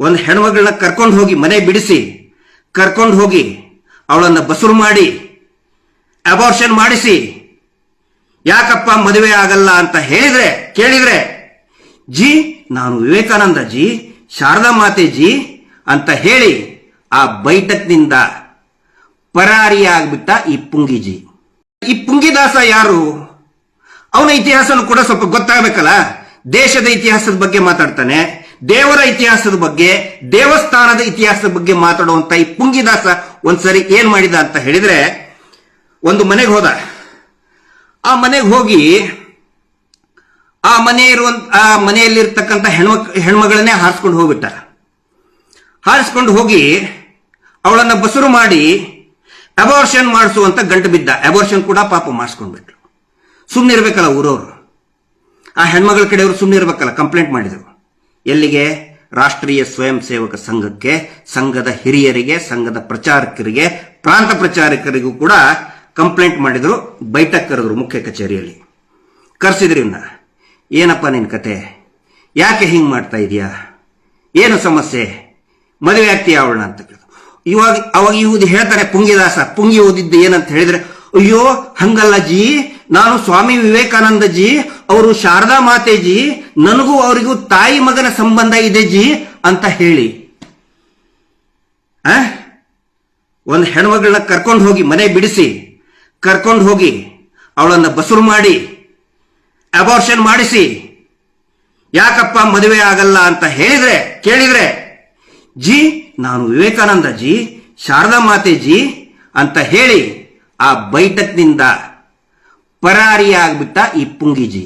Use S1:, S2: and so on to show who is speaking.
S1: ಒಂದು ಹೆಣ್ಮಗಳನ್ನ ಕರ್ಕೊಂಡು ಹೋಗಿ ಮನೆ ಬಿಡಿಸಿ, ಕರ್ಕೊಂಡು ಹೋಗಿ ಅವಳನ್ನ ಬಸುರು ಮಾಡಿ ಅಬಾರ್ಷನ್ ಮಾಡಿಸಿ, ಯಾಕಪ್ಪ ಮದುವೆ ಆಗಲ್ಲ ಅಂತ ಹೇಳಿದ್ರೆ, ಕೇಳಿದ್ರೆ, ಜಿ, ನಾನು ವಿವೇಕಾನಂದ ಜಿ ಶಾರದಾ ಮಾತೆ ಜಿ ಅಂತ ಹೇಳಿ ಆ ಬೈಟಕ್ನಿಂದ ಪರಾರಿಯಾಗ್ಬಿಟ್ಟ ಈ ಪುಂಗಿಜಿ. ಈ ಪುಂಗಿದಾಸ ಯಾರು? ಅವನ ಇತಿಹಾಸನೂ ಕೂಡ ಸ್ವಲ್ಪ ಗೊತ್ತಾಗಬೇಕಲ್ಲ? ದೇಶದ ಇತಿಹಾಸದ ಬಗ್ಗೆ ಮಾತಾಡ್ತಾನೆ. ದೇವರ ಇತಿಹಾಸದ ಬಗ್ಗೆ, ದೇವಸ್ಥಾನದ ಇತಿಹಾಸದ ಬಗ್ಗೆ ಮಾತಾಡುವಂತ ಈ ಪುಂಗಿದಾಸ ಒಂದ್ಸರಿ ಏನ್ ಮಾಡಿದ ಅಂತ ಹೇಳಿದ್ರೆ, ಒಂದು ಮನೆಗೆ ಹೋದ. ಆ ಮನೆಗೆ ಹೋಗಿ, ಆ ಮನೆ ಇರುವಂತ ಆ ಮನೆಯಲ್ಲಿರ್ತಕ್ಕಂಥ ಹೆಣ್ಮಕ್ ಹೆಣ್ಮಗಳನ್ನೇ ಹಾರಿಸ್ಕೊಂಡು ಹೋಗ್ಬಿಟ್ಟ. ಹಾರಿಸ್ಕೊಂಡು ಹೋಗಿ, ಅವಳನ್ನ ಬಸುರು ಮಾಡಿ ಅಬಾರ್ಷನ್ ಮಾಡಿಸುವಂತ ಗಂಟು ಬಿದ್ದ. ಅಬಾರ್ಷನ್ ಕೂಡ ಪಾಪ ಮಾಡಿಸ್ಕೊಂಡ್ಬಿಟ್ರು. ಸುಮ್ಮನೆ ಇರ್ಬೇಕಲ್ಲ ಊರವರು. ಆ ಹೆಣ್ಮಗಳ ಕಡೆಯವರು ಸುಮ್ಮನೆ ಇರ್ಬೇಕಲ್ಲ ಕಂಪ್ಲೇಂಟ್ ಮಾಡಿದರು. ಎಲ್ಲಿಗೆ? ರಾಷ್ಟ್ರೀಯ ಸ್ವಯಂ ಸೇವಕ ಸಂಘಕ್ಕೆ, ಸಂಘದ ಹಿರಿಯರಿಗೆ, ಸಂಘದ ಪ್ರಚಾರಕರಿಗೆ, ಪ್ರಾಂತ ಪ್ರಚಾರಕರಿಗೂ ಕೂಡ ಕಂಪ್ಲೇಂಟ್ ಮಾಡಿದ್ರು ಬೈಠಕ್ ಕರೆದ್ರು ಮುಖ್ಯ ಕಚೇರಿಯಲ್ಲಿ. ಕರೆಸಿದ್ರಿಂದ ಏನಪ್ಪ ನಿನ್ ಕತೆ? ಯಾಕೆ ಹಿಂಗ್ ಮಾಡ್ತಾ ಇದೀಯಾ? ಏನು ಸಮಸ್ಯೆ? ಮದುವೆ ಆಗ್ತೀಯ ಅವಳನ್ನ ಅಂತ ಕೇಳಿದ್ರು ಇವಾಗ, ಅವಾಗ ಇವ್ದು ಹೇಳ್ತಾರೆ, ಪುಂಗಿದಾಸ, ಪುಂಗಿ ಓದಿದ್ದು ಏನಂತ ಹೇಳಿದ್ರೆ, ಅಯ್ಯೋ, ಹಂಗಲ್ಲ ಜಿ ನಾನು ಸ್ವಾಮಿ ವಿವೇಕಾನಂದ ಜಿ ಅವರು ಶಾರದಾ ಮಾತೆಜಿ, ನನಗೂ ಅವರಿಗೂ ತಾಯಿ ಮಗನ ಸಂಬಂಧ ಇದೆ ಜಿ ಅಂತ ಹೇಳಿ. ಆ? ಒಂದು ಹೆಣ್ಮಗಳನ್ನ ಕರ್ಕೊಂಡು ಹೋಗಿ ಮನೆ ಬಿಡಿಸಿ, ಕರ್ಕೊಂಡು ಹೋಗಿ ಅವಳನ್ನ ಬಸುರು ಮಾಡಿ ಅಬಾರ್ಷನ್ ಮಾಡಿಸಿ, ಯಾಕಪ್ಪ ಮದುವೆ ಆಗಲ್ಲ ಅಂತ ಹೇಳಿದ್ರೆ, ಕೇಳಿದ್ರೆ, ಜಿ, ನಾನು ವಿವೇಕಾನಂದ ಜಿ, ಶಾರದಾ ಮಾತೆ ಜಿ ಅಂತ ಹೇಳಿ ಆ ಬೈಠಕ್ನಿಂದ ಪರಾರಿಯಾಗ್ಬಿಟ್ಟ ಈ ಪುಂಗಿಜಿ